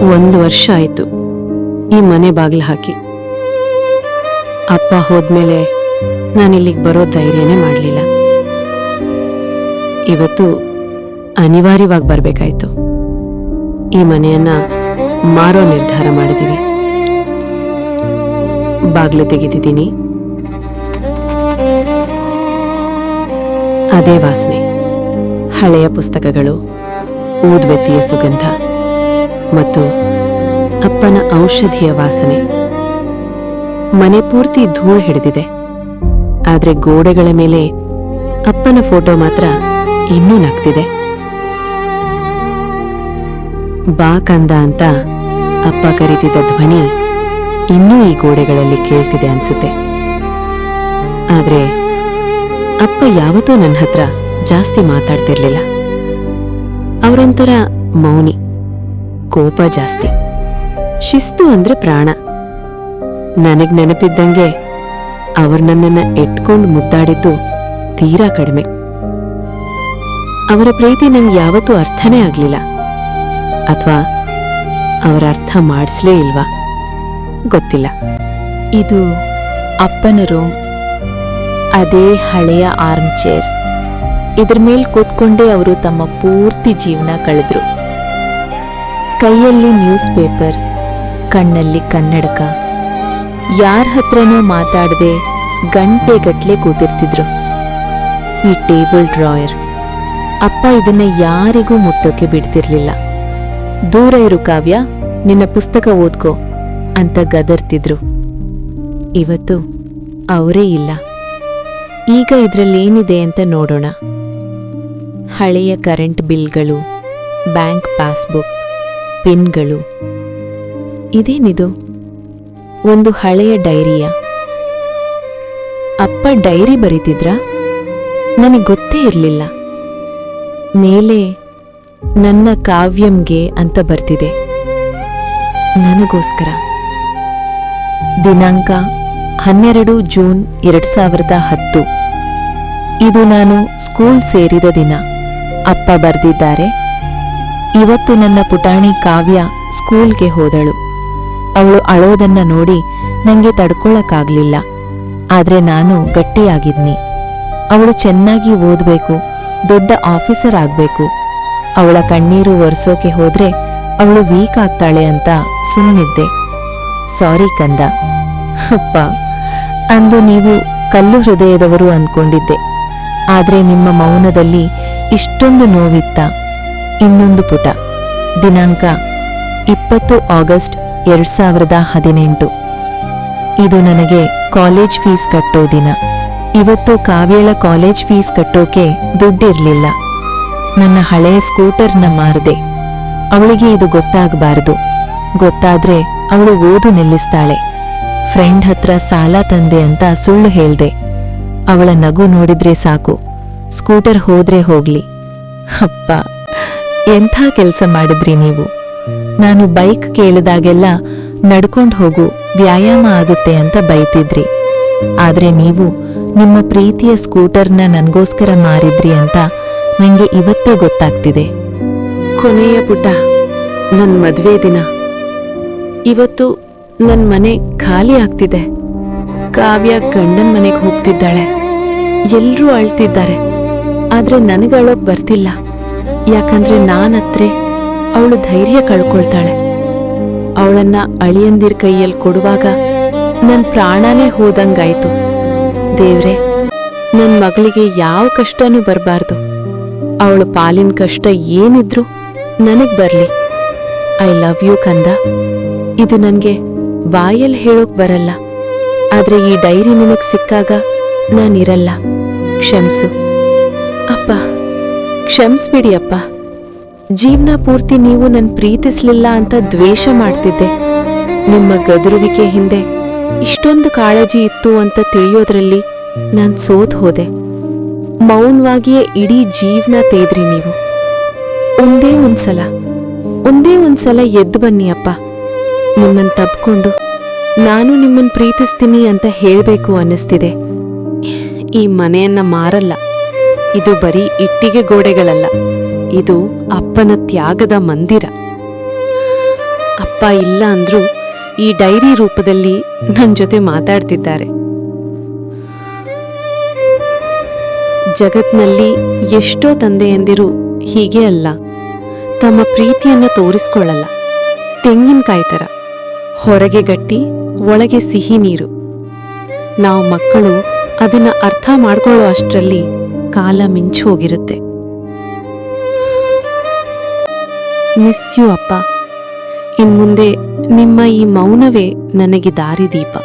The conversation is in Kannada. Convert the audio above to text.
ಒಂದು ವರ್ಷ ಆಯ್ತು. ಈ ಮನೆ ಬಾಗಿಲು ಹಾಕಿ. ಅಪ್ಪ ಹೋದ್ಮೇಲೆ ನಾನು ಇಲ್ಲಿಗೆ ಬರೋ ಧೈರ್ಯನೇ ಮಾಡಲಿಲ್ಲ. ಇವತ್ತು ಅನಿವಾರ್ಯವಾಗಿ ಬರಬೇಕಾಯಿತು. ಈ ಮನೆಯನ್ನ ಮಾರೋ ನಿರ್ಧಾರ ಮಾಡಿದೀವಿ. ಬಾಗಿಲು ತೆಗೆದಿದ್ದೀನಿ ಅದೇ ವಾಸನೆ. ಹಳೆಯ ಪುಸ್ತಕಗಳು, ಊದ್ಬತ್ತಿಯ ಸುಗಂಧ. ಮತ್ತು ಅಪ್ಪನ ಔಷಧಿಯ ವಾಸನೆ. ಮನೆ ಪೂರ್ತಿ ಧೂಳು ಹಿಡಿದಿದೆ. ಆದ್ರೆ ಗೋಡೆಗಳ ಮೇಲೆ ಅಪ್ಪನ ಫೋಟೋ ಮಾತ್ರ ಇನ್ನೂ ನಗ್ತಿದೆ. ಬಾ ಕಂದ ಅಂತ ಅಪ್ಪ ಕರೀತಿದ್ದ ಧ್ವನಿ ಇನ್ನೂ ಈ ಗೋಡೆಗಳಲ್ಲಿ ಕೇಳ್ತಿದೆ ಅನ್ಸುತ್ತೆ. ಆದ್ರೆ ಅಪ್ಪ ಯಾವತ್ತೂ ನನ್ನ ಹತ್ರ ಜಾಸ್ತಿ ಮಾತಾಡ್ತಿರ್ಲಿಲ್ಲ. ಅವರೊಂಥರ ಮೌನಿ. ಕೋಪ ಜಾಸ್ತಿ. ಶಿಸ್ತು ಅಂದ್ರೆ ಪ್ರಾಣ. ನನಗ್ ನೆನಪಿದ್ದಂಗೆ ಅವ್ರು ನನ್ನನ್ನ ಎಟ್ಕೊಂಡು ಮುದ್ದಾಡಿದ್ದು ತೀರಾ ಕಡಿಮೆ. ಅವರ ಪ್ರೀತಿ ನಂಗೆ ಯಾವತ್ತೂ ಅರ್ಥನೇ ಆಗ್ಲಿಲ್ಲ. ಅಥವಾ ಅವರ ಅರ್ಥ ಮಾಡಿಸ್ಲೇ ಇಲ್ವಾ? ಗೊತ್ತಿಲ್ಲ. ಇದು ಅಪ್ಪನ ರೂಮ್. ಅದೇ ಹಳೆಯ ಆರ್ಮ್ ಚೇರ್ ಇದ್ರ ಮೇಲೆ ಕೂತ್ಕೊಂಡೇ ಅವರು ತಮ್ಮ ಪೂರ್ತಿ ಜೀವನ ಕಳೆದ್ರು. ಕೈಯಲ್ಲಿ ನ್ಯೂಸ್ ಪೇಪರ್ ಕಣ್ಣಲ್ಲಿ ಕನ್ನಡಕ. ಯಾರ ಹತ್ರನೂ ಮಾತಾಡದೆ ಗಂಟೆಗಟ್ಲೆ ಕೂತಿರ್ತಿದ್ರು. ಈ ಟೇಬಲ್ ಡ್ರಾಯರ್, ಅಪ್ಪ ಇದನ್ನ ಯಾರಿಗೂ ಮುಟ್ಟೋಕೆ ಬಿಡ್ತಿರ್ಲಿಲ್ಲ. ದೂರ ಇರು ಕಾವ್ಯ, ನಿನ್ನ ಪುಸ್ತಕ ಓದ್ಕೋ ಅಂತ ಗದರ್ತಿದ್ರು. ಇವತ್ತು ಅವರೇ ಇಲ್ಲ. ಈಗ ಇದ್ರಲ್ಲೇನಿದೆ ಅಂತ ನೋಡೋಣ. ಹಳೆಯ ಕರೆಂಟ್ ಬಿಲ್ಗಳು, ಬ್ಯಾಂಕ್ ಪಾಸ್ಬುಕ್ ಪಿನ್ಗಳು. ಇದೇನಿದು? ಒಂದು ಹಳೆಯ ಡೈರಿಯ? ಅಪ್ಪ ಡೈರಿ ಬರೀತಿದ್ರ? ನನಗೆ ಗೊತ್ತೇ ಇರಲಿಲ್ಲ. ಮೇಲೆ, ನನ್ನ ಕಾವ್ಯಂಗೆ ಅಂತ ಬರ್ತಿದೆ. ನನಗೋಸ್ಕರ. ದಿನಾಂಕ ಹನ್ನೆರಡು ಜೂನ್ ಎರಡ್ ಸಾವಿರದ ಹತ್ತು. ಇದು ನಾನು ಸ್ಕೂಲ್ ಸೇರಿದ ದಿನ. ಅಪ್ಪ ಬರೆದಿದ್ದಾರೆ. ಇವತ್ತು ನನ್ನ ಪುಟಾಣಿ ಕಾವ್ಯ ಸ್ಕೂಲ್ಗೆ ಹೋದಳು. ಅವಳು ಅಳೋದನ್ನ ನೋಡಿ ನಂಗೆ ತಡ್ಕೊಳಕ್ಕಾಗ್ಲಿಲ್ಲ. ಆದ್ರೆ ನಾನು ಗಟ್ಟಿಯಾಗಿದ್ನಿ. ಅವಳು ಚೆನ್ನಾಗಿ ಓದ್ಬೇಕು, ದೊಡ್ಡ ಆಫೀಸರ್ ಆಗ್ಬೇಕು. ಅವಳ ಕಣ್ಣೀರು ಒರೆಸೋಕೆ ಹೋದ್ರೆ ಅವಳು ವೀಕ್ ಆಗ್ತಾಳೆ ಅಂತ ಸುಮ್ಮನಿದ್ದೆ ಸಾರಿ ಕಂದ. ಅಪ್ಪ, ಅಂದು ನೀವು ಕಲ್ಲು ಹೃದಯದವರು ಅಂದ್ಕೊಂಡಿದ್ದೆ ಆದ್ರೆ ನಿಮ್ಮ ಮೌನದಲ್ಲಿ ಇಷ್ಟೊಂದು ನೋವಿತ್ತ. ಇನ್ನೊಂದು ಪುಟ. ದಿನಾಂಕ ಇಪ್ಪತ್ತು ಆಗಸ್ಟ್ ಎರಡ್ ಸಾವಿರದ ಹದಿನೆಂಟು. ಇದು ನನಗೆ ಕಾಲೇಜ್ ಫೀಸ್ ಕಟ್ಟೋ ದಿನ. ಇವತ್ತು ಕಾವ್ಯಳ ಕಾಲೇಜ್ ಫೀಸ್ ಕಟ್ಟೋಕೆ ದುಡ್ಡಿರ್ಲಿಲ್ಲ. ನನ್ನ ಹಳೆಯ ಸ್ಕೂಟರ್ನ ಮಾರದೆ. ಅವಳಿಗೆ ಇದು ಗೊತ್ತಾಗಬಾರದು. ಗೊತ್ತಾದ್ರೆ ಅವಳು ಓದು ನಿಲ್ಲಿಸ್ತಾಳೆ. ಫ್ರೆಂಡ್ ಹತ್ರ ಸಾಲ ತಂದೆ ಅಂತ ಸುಳ್ಳು ಹೇಳ್ದೆ. ಅವಳ ನಗು ನೋಡಿದ್ರೆ ಸಾಕು. ಸ್ಕೂಟರ್ ಹೋದ್ರೆ ಹೋಗ್ಲಿ. ಅಪ್ಪ. ಎಂಥ ಕೆಲಸ ಮಾಡಿದ್ರಿ ನೀವು? ನಾನು ಬೈಕ್ ಕೇಳಿದಾಗೆಲ್ಲ ನಡ್ಕೊಂಡು ಹೋಗು, ವ್ಯಾಯಾಮ ಆಗುತ್ತೆ ಅಂತ ಬೈತಿದ್ರಿ. ಆದ್ರೆ ನೀವು ನಿಮ್ಮ ಪ್ರೀತಿಯ ಸ್ಕೂಟರ್ನ ನನಗೋಸ್ಕರ ಮಾರಿದ್ರಿ ಅಂತ ನನಗೆ ಇವತ್ತೇ ಗೊತ್ತಾಗ್ತಿದೆ. ಕೊನೆಯ ಪುಟ ನನ್ನ ಮದುವೆ ದಿನ. ಇವತ್ತು ನನ್ನ ಮನೆ ಖಾಲಿ ಆಗ್ತಿದೆ. ಕಾವ್ಯ ಗಂಡನ ಮನೆಗೆ ಹೋಗ್ತಿದ್ದಾಳೆ. ಎಲ್ಲರೂ ಅಳ್ತಿದ್ದಾರೆ. ಆದ್ರೆ ನನಗೆ ಅಳೋಕ್ ಬರ್ತಿಲ್ಲ. ಯಾಕಂದ್ರೆ ನಾನತ್ರೆ ಅವಳು ಧೈರ್ಯ ಕಳ್ಕೊಳ್ತಾಳೆ. ಅವಳನ್ನ ಅಳಿಯಂದಿರ್ ಕೈಯಲ್ಲಿ ಕೊಡುವಾಗ ನನ್ ಪ್ರಾಣನೇ ಹೋದಂಗಾಯ್ತು. ದೇವ್ರೆ, ನನ್ ಮಗಳಿಗೆ ಯಾವ ಕಷ್ಟನೂ ಬರಬಾರ್ದು. ಅವಳು ಪಾಲಿನ ಕಷ್ಟ ಏನಿದ್ರು ನನಗ್ ಬರ್ಲಿ. ಐ ಲವ್ ಯು ಕಂದ. ಇದು ನನ್ಗೆ ಬಾಯಲ್ಲಿ ಹೇಳೋಕ್ ಬರಲ್ಲ. ಆದ್ರೆ ಈ ಡೈರಿ ನಿನಗ್ ಸಿಕ್ಕಾಗ ನಾನಿರಲ್ಲ. ಕ್ಷಮ್ಸು. ಕ್ಷಮಿಸ್ಬಿಡಿ ಅಪ್ಪ ಜೀವನ ಪೂರ್ತಿ ನೀವು ನನ್ನ ಪ್ರೀತಿಸ್ಲಿಲ್ಲ ಅಂತ ದ್ವೇಷ ಮಾಡ್ತಿದ್ದೆ. ನಿಮ್ಮ ಗದುರುವಿಕೆ ಹಿಂದೆ ಇಷ್ಟೊಂದು ಕಾಳಜಿ ಇತ್ತು ಅಂತ ತಿಳಿಯೋದ್ರಲ್ಲಿ ನಾನು ಸೋತ್ ಹೋದೆ. ಮೌನವಾಗಿಯೇ ಇಡೀ ಜೀವನ ತೇದ್ರಿ ನೀವು. ಒಂದೇ ಒಂದ್ಸಲ ಒಂದೇ ಒಂದ್ಸಲ ಎದ್ದು ಬನ್ನಿ ಅಪ್ಪ ನಿಮ್ಮನ್ನು ತಬ್ಕೊಂಡು ನಾನು ನಿಮ್ಮನ್ನು ಪ್ರೀತಿಸ್ತೀನಿ ಅಂತ ಹೇಳಬೇಕು ಅನ್ನಿಸ್ತಿದೆ. ಈ ಮನೆಯನ್ನ ಮಾರಲ್ಲ. ಇದು ಬರೀ ಇಟ್ಟಿಗೆ ಗೋಡೆಗಳಲ್ಲ, ಇದು ಅಪ್ಪನ ತ್ಯಾಗದ ಮಂದಿರ. ಅಪ್ಪ ಇಲ್ಲ ಅಂದ್ರೂ ಈ ಡೈರಿ ರೂಪದಲ್ಲಿ ನನ್ನ ಜೊತೆ ಮಾತಾಡ್ತಿದ್ದಾರೆ. ಜಗತ್ನಲ್ಲಿ ಎಷ್ಟೋ ತಂದೆಯಂದಿರು ಹೀಗೆ ಅಲ್ಲ, ತಮ್ಮ ಪ್ರೀತಿಯನ್ನ ತೋರಿಸ್ಕೊಳ್ಳಲ್ಲ. ತೆಂಗಿನಕಾಯಿ ಥರ ಹೊರಗೆ ಗಟ್ಟಿ, ಒಳಗೆ ಸಿಹಿ ನೀರು. ನಾವು ಮಕ್ಕಳು ಅದನ್ನ ಅರ್ಥ ಮಾಡ್ಕೊಳ್ಳೋ ಅಷ್ಟರಲ್ಲಿ ಕಾಲ ಮಿಂಚು ಹೋಗಿರುತ್ತೆ. ಮಿಸ್ ಯು ಅಪ್ಪ. ಇನ್ಮುಂದೆ ನಿಮ್ಮ ಈ ಮೌನವೇ ನನಗೆ ದಾರಿದೀಪ.